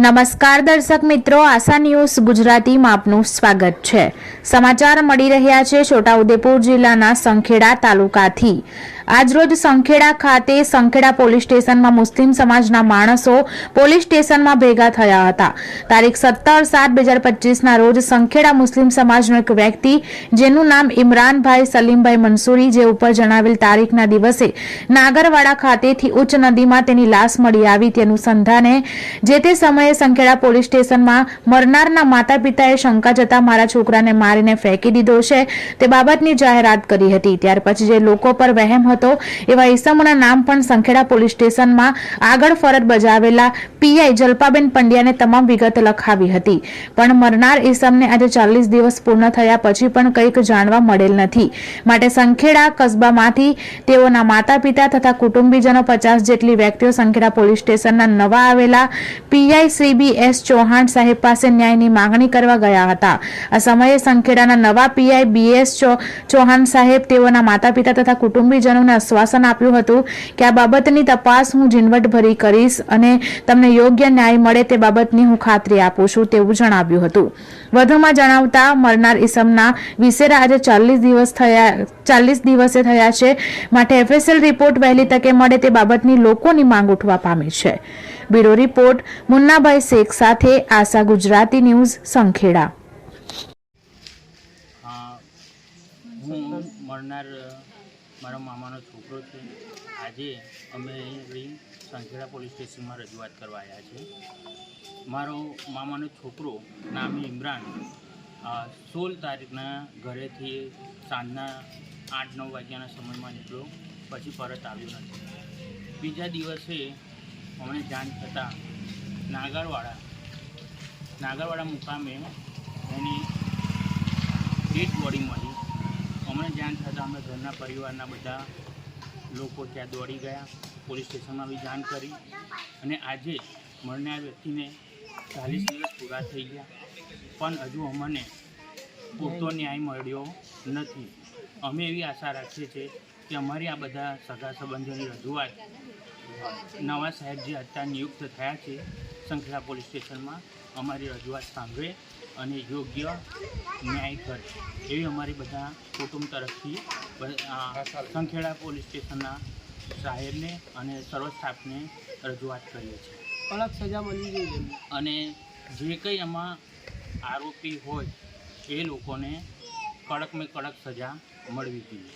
નમસ્કાર દર્શક મિત્રો, આશા ન્યૂઝ ગુજરાતીમાં આપનું સ્વાગત છે. સમાચાર મળી રહ્યા છે. છોટાઉદેપુર જિલ્લાના સંખેડા તાલુકાથી. આજરોજ સંખેડા ખાતે સંખેડા પોલીસ સ્ટેશનમાં મુસ્લિમ સમાજના માણસો પોલીસ સ્ટેશનમાં ભેગા થયા હતા. તારીખ સત્તર સાત બે હજાર પચીસના રોજ સંખેડા મુસ્લિમ સમાજનો એક વ્યક્તિ, જેનું નામ ઇમરાનભાઈ સલીમભાઈ મંસૂરી જે ઉપર જણાવેલ તારીખના દિવસે નાગરવાડા ખાતેથી ઉચ્ચ નદીમાં તેની લાશ મળી આવી તે અનુસંધાને જે તે સમયે સંખેડા પોલીસ સ્ટેશનમાં મરનારના માતા પિતાએ શંકા જતા મારા છોકરાને મારીને ફેંકી દીધો છે, તે બાબતની જાહેરાત કરી હતી. ત્યાર પછી જે લોકો પર વહેમ હતો એવા ઈસમોના નામ પણ સંખેડા પોલીસ સ્ટેશનમાં આગળ ફરજ બજાવેલા પીઆઈ જલપાબેન પંડ્યાને તમામ વિગત લખાવી હતી. પણ મરનાર ઈસમને આજે ચાલીસ દિવસ પૂર્ણ થયા પછી પણ કંઈક જાણવા મળેલ નથી. માટે સંખેડા કસ્બામાંથી તેઓના માતા પિતા તથા કુટુંબીજનો પચાસ જેટલી વ્યક્તિઓ સંખેડા પોલીસ સ્ટેશનના નવા આવેલા પીઆઈ શ્રી એસ ચૌહાણ સાહેબ પાસે ન્યાયની માંગણી કરવા ગયા હતા. આ સમયે સંખેડાના નવા પીઆઈ બી એસ ચૌહાણ સાહેબ તેઓના માતા પિતા તથા કુટુંબીજનોને આશ્વાસન આપ્યું હતું કે આ બાબતની તપાસ હું ઝીણવટભરી કરીશ અને તમને યોગ્ય ન્યાય મળે તે બાબતની હું ખાતરી આપું છું તેવું જણાવ્યું હતું. વધુમાં જણાવતા મરનાર ઈસમના વિશેરા આજે ચાલીસ દિવસ થયા, ચાલીસ દિવસે થયા છે. માટે એફએસએલ રિપોર્ટ વહેલી તકે મળે તે બાબતની લોકોની માંગ ઉઠવા પામી છે. બ્યુરો રિપોર્ટ મુન્નાભાઈ શેખ સાથે આશા ગુજરાતી ન્યૂઝ, સંખેડા. મળનાર મારો મામાનો છોકરો છે. આજે અમે અહીં સંખેડા પોલીસ સ્ટેશનમાં રજૂઆત કરવા આવ્યા છે મારો મામાનો છોકરો નામે ઇમરાન સોળ તારીખના ઘરેથી સાંજના આઠ નવ વાગ્યાના સમયમાં નીકળ્યો, પછી પરત આવ્યો નથી. બીજા દિવસે અમને જાણ થતાં નાગરવાડા નાગરવાડા મુકામે એની ડેડ બોડી મળી. અમને જાણ થતાં અમે ઘરના પરિવારના બધા લોકો ત્યાં દોડી ગયા. પોલીસ સ્ટેશનમાં બી જાણ કરી અને આજે મળનાર વ્યક્તિને ચાલીસ દિવસ પૂરા થઈ ગયા. પણ હજુ અમને પૂરતો ન્યાય મળ્યો નથી. અમે એવી આશા રાખીએ છીએ કે અમારી આ બધા સગા સંબંધોની રજૂઆત નવા સાહેબ જે અત્યારે નિયુક્ત થયા છે, સંખેડા પોલીસ સ્ટેશનમાં અમારી રજૂઆત સાંભળે અને યોગ્ય ન્યાય કરે એવી અમારી બધા કુટુંબ તરફથી સંખેડા પોલીસ સ્ટેશનના સાહેબને અને સર્વ સ્ટાફને રજૂઆત કરીએ છીએ. કડક સજા મળવી જોઈએ અને જે કંઈ એમાં આરોપી હોય એ લોકોને કડકમાં કડક સજા મળવી જોઈએ.